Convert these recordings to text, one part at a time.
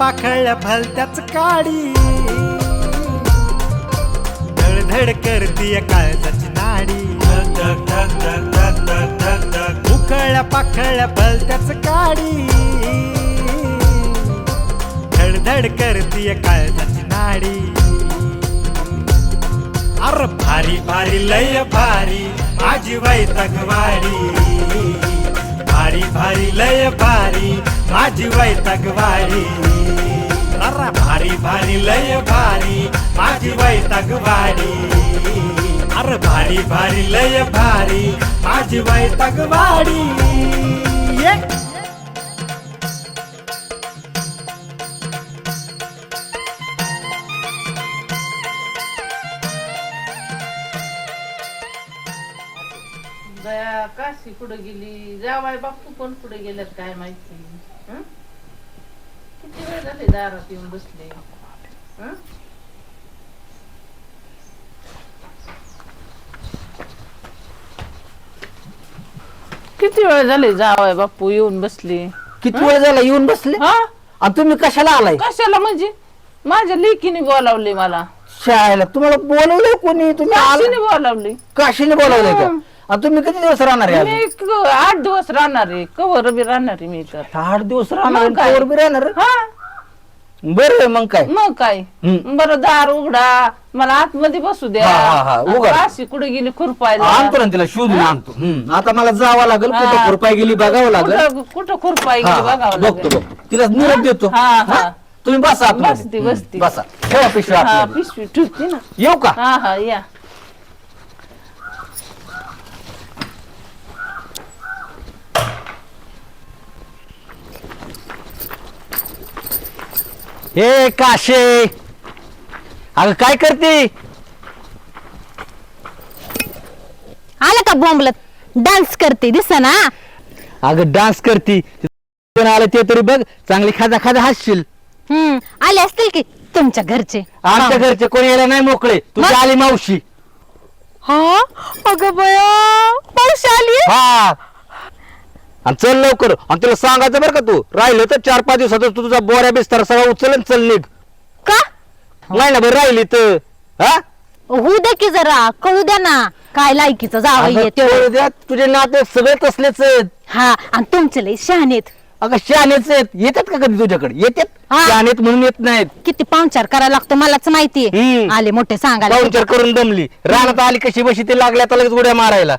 पाखळल्या भलत्याच काडी. धडधड करतीय काळजाची नाडी. उकळल्या पाखळल्या भलत्याच काडी. धडधड करतीय काळजाची नाडी. अर भारी भारी लय भारी माझी वैतकवाडी भारी भारी लय भारी माझी वैतकवाडी अर भारी भारी लय भारी माझी वैतकवाडी अर भारी भारी लय भारी माझी वैतकवाडी दया काशी कुठं गेली? जावाय बापू पण कुठे गेल्यात काय माहिती? हं? किती वेळ झाले दारात येऊन बसले? हं? किती वेळ झाले जावाय बापू येऊन बसले? किती वेळ झाला येऊन बसले? हा? आणि तुम्ही कशाला आलाय? कशाला म्हणजे? माझ्या लेकीने बोलावले मला. शाळेला. तुम्हाला बोलवलंय कोणी? तुम्ही काशीने आला बोलावली. काशीने बोलवलंय का. आणि तुम्ही किती दिवस राहणार आहे मी आठ दिवस राहणार आहे. कवर बी राहणार आहे मी तर. आठ दिवस राहणार मग काय? आणि तोवर बी राहणार हा. बरं मग काय? मग काय? हम्म. बरं दार उघडा. मला आतमध्ये बसू द्या. हा, हा, हा, उघड. अशी कुठे गेली खुरपायला? आणतो ना तिला शोधून आणतो. आता मला जावं लागेल कुठं हा. खुरपाय गेली बघावं लागेल. कुठं कुठं खुरपाय गेली हा, बघावं बघतो लागेल. बघतो. तिला निरोप देतो. हा, हा. हा? तुम्ही बसा आतमध्ये. बसती, बसती. बसा. ठेवा पिशवी हा आतमध्ये. पिशवी ठेवते ना. येऊ का? हा हा या. हे काशे. अगं काय करते? आलं का बोंबलत? डान्स करते दिस ना अगं डान्स करती. कोण आलं ते तरी बघ चांगली खाजा खाजा हसशील. हम्म आले असतील की तुमच्या घरचे? आमच्या घरचे कोणी यायला नाही मोकळे. तुझी आली मावशी. हा? अगं बया पाऊस आली हा. आणि चल लवकर. आणि तुला सांगायचं बरं का तू. राहिलं तर चार पाच दिवसात तू तुझा बोऱ्या बिस्तारा सगळा उचल आणि चल निघ. का? नाही ना बरं राहिली तर. हा? होऊ दे की जरा. कळू द्या ना. काय लायकीचं जावं अगं, येते कळू द्या, तुझे नाते सगळे तसलेच आहेत. हा आणि तुमचे लय शहाणेत अगं शहाणेच आहेत. येतात का कधी तुझ्याकडे? येतात. हा. शहाणेत म्हणून येत नाहीत. किती पाहुणचार करायला लागतो मलाच माहितीये हम्म. आले मोठे सांगायला. पाहुणचार करून दमली. रानात आली कशी बशी ते लागल्या तर लगेच उड्या मारायला.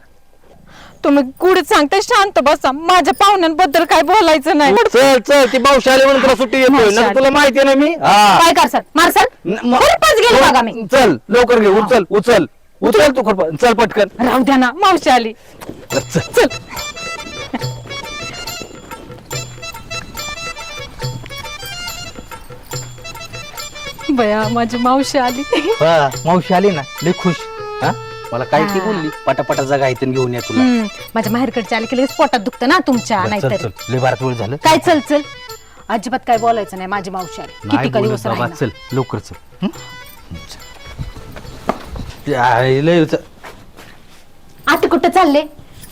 तुम्ही गुढीत सांगता शांत बसा. माझ्या पाहुण्यांबद्दल काय बोलायचं नाही. चल चल ती आली म्हणून तुला सुट्टी येतोय. तुला माहिती ना मी? हा. काय करसाल? मारसाल? न- म- खुरपाच गेली बघा मी. चल लवकर घे. उचल उचल. उचल. तू खुरपा चल पटकन. राहू द्या ना मावशी आली. चल चल. बया माझी मावशी आली. हा, मावशी आली ना. लय खुश. हा? मला काय ती. बोलली पटापटा जागा इथून घेऊन या तुला. हम्म, माझ्या माहेरकडच्या आली की लगेच पोटात दुखतं ना तुमच्या चल नाहीतर. चल. लय बारात वेळ झालं. काय चल चल. अजिबात काय बोलायचं नाही माझी मावशी आली. नाही किती का बोलत दिवस बाबा राहिना. चल लवकर चल. हं? चल. आहे, लय च- आता कुठं चालले?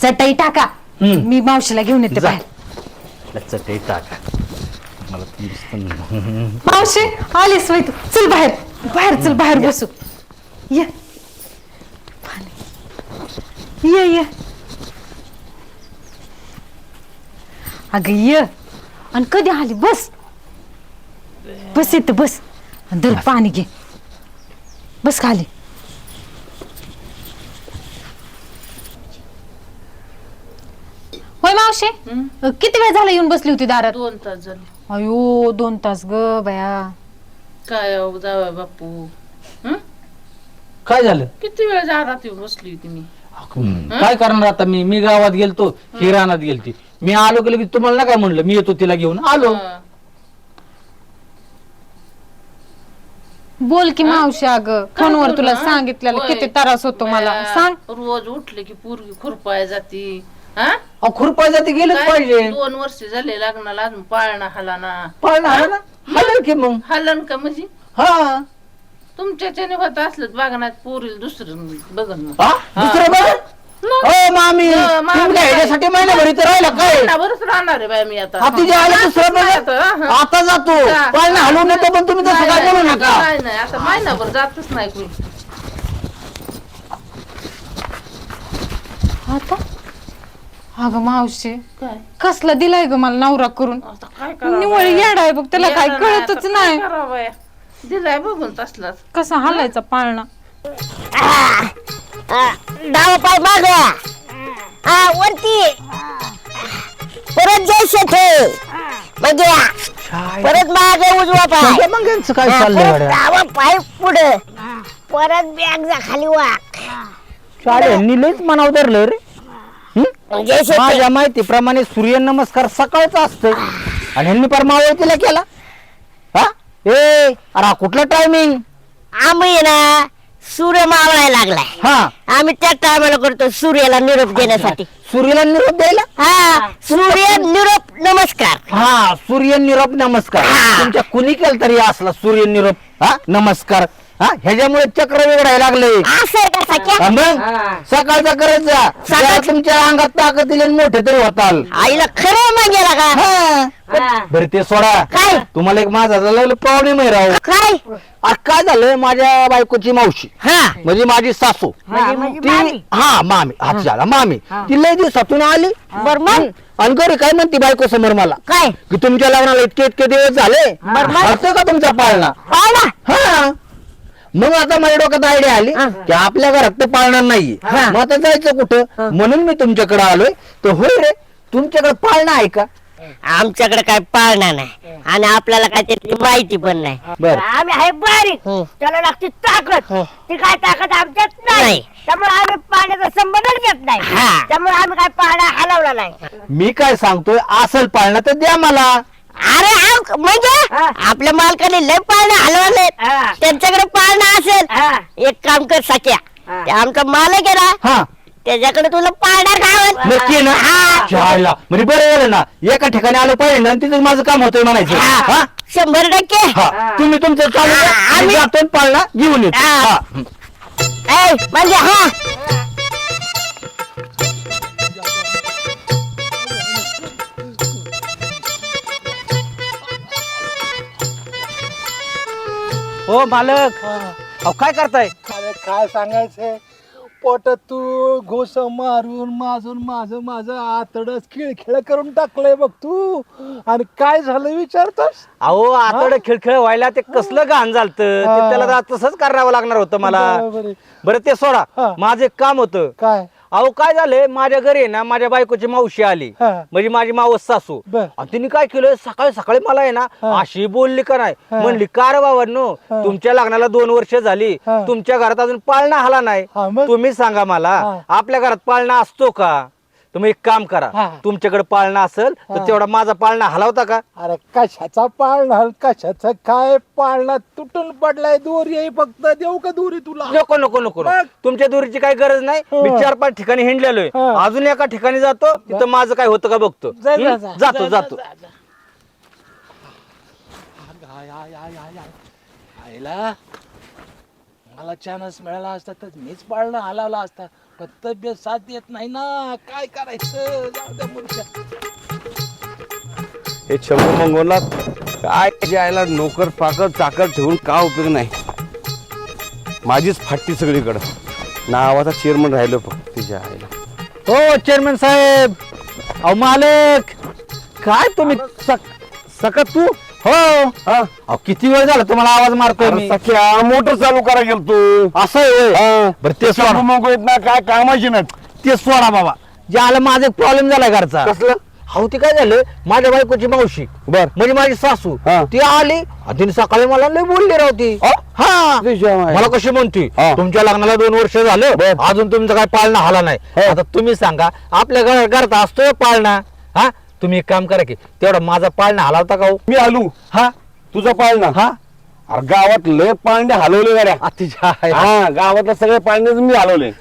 चटई टाका. हम्म. मी मावशीला घेऊन येते जा. बाहेर. टाका. मला ती मावशी आलीस वय तू. चल बाहेर. बाहेर चल बाहेर बसू. ये. ये ये. अग ये. आणि कधी आली? बस. बस येते बस. दर पाणी घे. बस खाली. होय मावशी? किती वेळ झाला येऊन बसली होती दारात? दोन तास झाले. अयो दोन तास ग बया. काय जावाय बापू? काय झालं? किती वेळ दारात येऊन बसली होती मी. काय करणार आता मी? मी गावात गेलतो ही. रानात गेलती. मी आलो गेलो की तुम्हाला ना काय म्हणलं? मी येतो तिला घेऊन. आलो. हा. बोल की मावशी अग. फोनवर करू तुला? सांगितलेलं होय. किती त्रास होतो मला. बाया, सांग. रोज उठले की पोरगी खुरपाय जाती. हा? अहो, खुरपाय जाते गेलंच काय? पाहिजे. दोन वर्ष झाले लग्नाला अजून पाळणा हलाना. पण आहे ना हलल की मग? हलन का म्हणजे? हा. तुमच्याच्याने होत असलं बघण्यात पोरील दुसरं बघन मग हा? दुसरं बघ हो मामी अं, मामी तुम्ही काय काय? ह्याच्यासाठी महिनाभर इथं राहिला काय महिनाभरच राहणार आहे बाय मी आता हा दुसरं आता, बघा. हा. आता जातो. पाळणा हलवून येतो पण तुम्ही तसं नाही, काय बोलू नाही, नका नाही नाही आता महिनाभर जातच नाही कोणी आता अगं मावशी काय कसला दिलाय ग मला नवरा करून आता काय करावं निवळ बाया? येड आहे बघ त्याला काय येडं नाही, कळतच आता नाही काय करावं बाया? दिलाय बघून तसलाच. कसा हालायचा पाळणा? डावा पाय माग. हा वरती. परत जय ठे मग या. परत माग उजवा पाय. समजा मग यांचं काय हा, चाललंय परत गड्या? डावा पाय पुढे. परत बॅग जा खाली वाक. शाळेंनी लईच मनाव धरलं रे. हं? जय शेठे. माझ्या माहितीप्रमाणे सूर्य नमस्कार सकाळचा असतोय. आणि ह्यांनी पर मावळतीला केला. हा? ए अरे हा कुठला टायमिंग आम्ही ना सूर्य मावळायला लागलाय. हा. आम्ही त्या टायमाला करतो सूर्याला निरोप देण्यासाठी सूर्याला निरोप द्यायला? हा सूर्य निरोप नमस्कार. हा सूर्य निरोप नमस्कार. हा. तुमच्या कुणी केलं तरी असला सूर्य निरोप? हा नमस्कार. हा ह्याच्यामुळे चक्र वेगळायला लागले असं आहे का सख्या? मग? सकाळचा करायचा. जरा तुमच्या अंगात ताकद दिली आणि मोठे तरी होताल. आईला खरं मागेला का? हा. बरं ते सोडा. काय? तुम्हाला एक माझा झालं प्रॉब्लेम आहे राव. काय? आज काय झालं माझ्या बायकोची मावशी. हा. म्हणजे माझी सासू. म्हणजे- म्हणजे ती मामी. हा मामी. हा. झाला मामी. ती लय दिवसातून आली. बर मग? आणि घरी काय म्हणते बायको समोर मला? काय? की तुमच्या लग्नाला इतके इतके दिवस झाले. असतं का तुमचा पाळणा? पाळणा? हा. मग आता माझ्या डोक्यात आयडिया आली. की आपल्या घरात तर पाळणार नाहीये. हा. मग आता जायचं कुठं? म्हणून मी तुमच्याकडे आलोय. तर होय रे तुमच्याकडे पाळणा आहे का? आमच्याकडे काय पाळणा नाही. आणि आपल्याला काय त्याची माहिती पण नाही. बर. आम्ही आहे बारीक. हं. त्याला लागते ताकद. हं. ती काय ताकद आमच्यात नाही. नाही. त्यामुळे आम्ही पाण्याचा संबंधच घेत नाही. हा. त्यामुळे आम्ही काय पाण्या हलवला नाही. मी काय सांगतोय असल पाळणा तर द्या मला. अरे आव- म्हणजे? हा. आपल्या मालकाने लय पाळणा हलवले हा. त्यांच्याकडे पाळणा असेल. हा. एक काम कर सख्या. हा. ते आमचा मालक आहे ना हा. त्याच्याकडे तुला पाळणा नक्की ना? जायला म्हणजे बरं झालं ना एका ठिकाणी आलं पाहिजे ना तिथं माझं काम होतंय म्हणायचं. हा. हा? शंभर टक्के. हा. तुम्ही तुमचं चालू द्या. हा, मी आम्ही- जातो आणि पाळणा घेऊन येतो. हा. हा. ऐ, म्हणजे हा. हो मालक. अहो काय करताय? अरे काय सांगायचंय? पोटात तू घोस मारून माजून माझं माझं आतडच खिळखिळ करून टाकलंय बघ तू. आणि काय झालं विचारतोस? अहो आता खिळखिळ व्हायला ते कसलं घाण झालत? ते हा. त्याला आता तसंच करावं लागणार होतं मला. बरोबर आहे. बरं ते सोडा. हा. माझं एक काम होतं. काय? अहो काय झालंय माझ्या घरी आहे ना माझ्या बायकोची मावशी आली हा. म्हणजे माझी मावस सासू बर. आणि तिने काय केलं सकाळी सकाळी मला आहे ना हा. अशी बोलली का नाही हा. म्हणली कार बाबांनो हा. तुमच्या लग्नाला दोन वर्ष झाली हा. तुमच्या घरात अजून पाळणा आला नाही हा, मग? तुम्ही सांगा मला हा. आपल्या घरात पाळणा असतो का तुम्ही एक काम करा हा. तुमच्याकडे पाळणा असेल तर हा. तेवढा माझा पाळणा हलावता का अरे कशाचा पाळणा कशाचा काय पाळणा तुटून पडलाय दोरी आहे फक्त देऊ का दोरी तुला नको नको नको नको. मग? तुमच्या दुरीची काही गरज नाही हा. मी चार पाच ठिकाणी हिंडलेलोय हा. अजून एका ठिकाणी जातो तिथं माझं काय होतं का बघतो जा, जा, हं? जा. जातो जातो जा, जा, जा. आय, आय, आय, आय, आय. आईला मला चान्स मिळाला असता तर मीच पाळणं हलावला असता. पण तब्येत साथ देत नाही ना. काय करायचं? जाऊ द्या मूर्ख्या. हे शंभू मंगोला काय जायला नोकर पाकर चाकर ठेवून का उपयोग नाही? माझीच फाटती सगळीकडं. नावाचा चेअरमन राहिलो फक्त तिच्या आईला. हो चेअरमॅन साहेब. अहो मालक. काय तुम्ही सक- सकत तू? हो. अहो, किती वेळ झाला तुम्हाला आवाज मारतोय मी? सख्या मोटर चालू करा गेल तू असं आहे होय. बरं ते सोडा. येत ना काय कामाची नाहीत. ते सोडा बाबा. जे आलं माझा एक प्रॉब्लेम झालाय घरचा. कसलं? हो ते काय झालं? माझ्या बायकोची मावशी बर. म्हणजे माझी सासू हा. ती आली आणि तिने सकाळी मला लय बोलली राव ती. हा. मला कशी म्हणती? हा. तुमच्या लग्नाला दोन वर्ष झालं बर. अजून तुमचा काय पाळणा हाला नाही. हा. आता तुम्ही सांगा आपल्या घर घरात असतोय पाळणा? हा? तुम्ही एक काम करा की तेवढा माझा पाळणा हलावता का हो? मी आलू हा? तुझा पाळणा? हा? अरे गावात लय पाळणे हलवले गाड्या. आ, तिच्या आईला. हा गावातल्या सगळे पाळणे मी हलवले.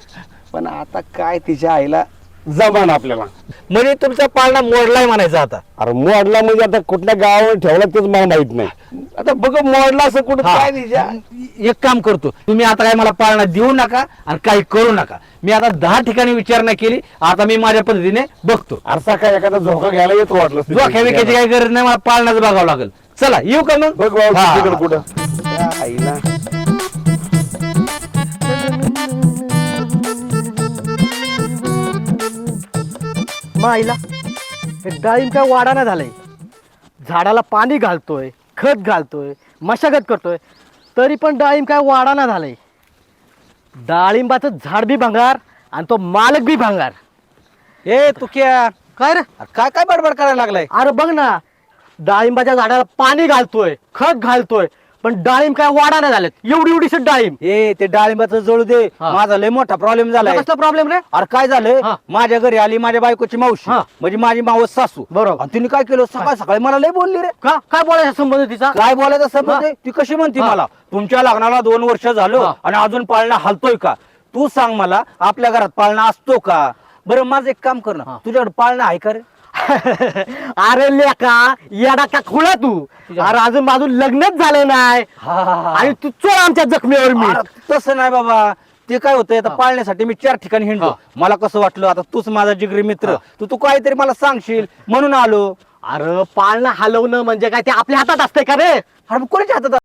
पण आता काय तिच्या आईला जमान आपल्याला. म्हणजे तुमचा पाळणा मोडलाय म्हणायचा आता. अरे मोडला म्हणजे आता कुठल्या गावावर ठेवला तेच मला माहीत नाही. आता बघ मोडला असं कुठं हा. काय एक काम करतो. तुम्ही आता काय मला पाळणा देऊ नका आणि काही करू नका. मी आता दहा ठिकाणी विचारणा केली. आता मी माझ्या पद्धतीने बघतो. असा काय एखादा झोका घ्यायला येतो वाटलं जोख्या विक्याची काही गरज नाही. मला पाळणाच बघावं लागेल. चला येऊ का मग? बघ बाबा हा. तिकडं कुठं? त्या आईला. माईला. हे डाळिंब काय वाढाना झालंय. झाडाला पाणी घालतोय खत घालतोय मशागत करतोय. तरी पण डाळिंब काय वाढाना झालंय. डाळिंबाचं झाड बी भंगार आणि तो मालक बी भंगार. ए तू क्या? काय रे? काय काय बडबड करायला लागलाय? अरे बघ ना डाळिंबाच्या झाडाला पाणी घालतोय खत घालतोय. पण डाळिंब काय वाढाना झालेत एवढी एवढीच डाळिंब ए ते डाळिंबाचं जळू दे हा. माझा लय मोठा प्रॉब्लेम झालाय कसला प्रॉब्लेम रे अरे काय झालं हा. माझ्या घरी आली माझ्या बायकोची मावशी हा. म्हणजे माझी मावस सासू बरोबर. आणि तिने काय केलं सकाळ सकाळी मला लय बोलली रे का काय बोलायचा संबंध तिचा काय बोलायचं संबंध. आहे? ती कशी म्हणते हा. मला तुमच्या लग्नाला दोन वर्ष झालं हा. आणि अजून पाळणा हलतोय का तू सांग मला आपल्या घरात पाळणा असतो का बरं माझं एक काम कर ना हा. तुझ्याकडे पाळणा आहे का रे अरे लेका येडा का खुळा तू? अरे अजून माझं लग्नच झालं नाही. आणि तू चोळ आमच्या जखमीवर मी अरे, तसं नाही बाबा. ते काय होतंय आता पाळण्यासाठी मी चार ठिकाणी हिंडलो. मला कसं वाटलं आता तूच माझा जिगरी मित्र. तू तू काहीतरी मला सांगशील म्हणून आलो. अरे पाळणं हलवणं म्हणजे काय ते आपल्या हातात असतंय का रे? अरे मग कोणाच्या हातात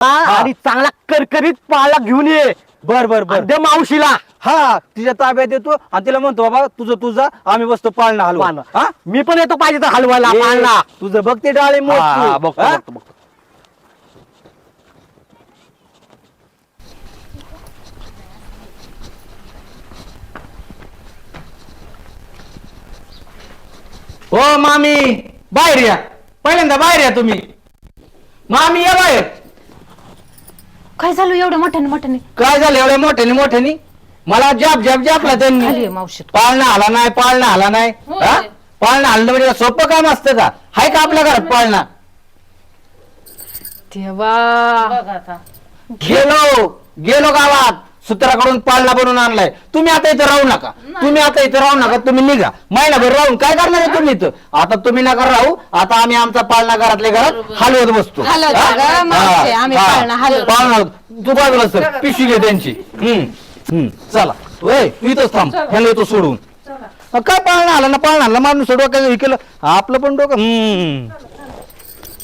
आणि चांगला करकरीत पाळला घेऊन ये. बर बर बर दे मावशीला हा तिच्या ताब्यात देतो आणि तिला म्हणतो बाबा तुझं तुझा आम्ही बसतो पाळणा हलवा पाळणं. हा मी पण येतो पाहिजे तर हलवायला ए, पाळणा तुझं डाळे हा, तू. बघतो, हा? बघतो, बघतो. हो मामी बाहेर या पहिल्यांदा बाहेर या तुम्ही मामी या बाहेर काय झालं एवढं मोठ्याने मोठ्याने? काय झालं एवढ्या मोठ्याने मोठ्याने? मला जाप जाप जापला खाली त्यांनी. आहे पाळणा आला नाही पाळणा आला नाही. होय. हा? पाळणा हलणं म्हणजे काय सोपं काम असतं का? हाय का आपल्या घरात पाळणा? तेव्हा बघ आता. गेलो गेलो गावात. सूत्राकडून पाळणा बनवून आणलाय. तुम्ही आता इथं राहू नका. तुम्ही आता इथं राहू नका तुम्ही निघा. महिनाभर राहून काय करणार आहे तुम्ही इथं? आता तुम्ही नका राहू. आता आम्ही आमचा पाळणा घरातल्या घरात हलवत बसतो. हलवतो. हा? का? मावशी, हा, आम्ही हा. पाळणा हलवतो. पाळणा हलवतो. तू बाजूला सर पिशवी घे त्यांची. हम्म, हम्म. चला. तू इथंच थांब. ह्याला येतो सोडून. काय पाळणा आला ना? पाळणा आला माणूस डोक्याचं हे केलं. आपलं पण डोकं हम्म.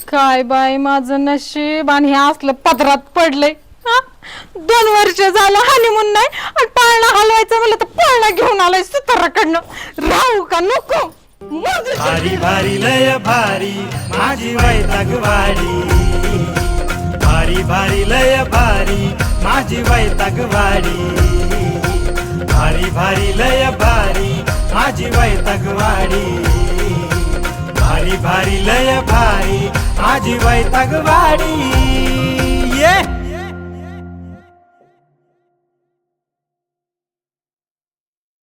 काय बाई माझं नशीब आणि हे असलं पदरात पडलंय. हा? दोन वर्ष झालं हनीमून नाही आणि पाळणा हलवायचं म्हणलं तर पाळणा घेऊन आलाय सुताराकडनं. राहू का नको? मग भारी भारी लय भारी माझी वैतागवाडी भारी भारी लय भारी माझी वैतागवाडी भारी भारी लय भारी माझी वैतागवाडी भारी भारी लय भारी माझी वैतागवाडी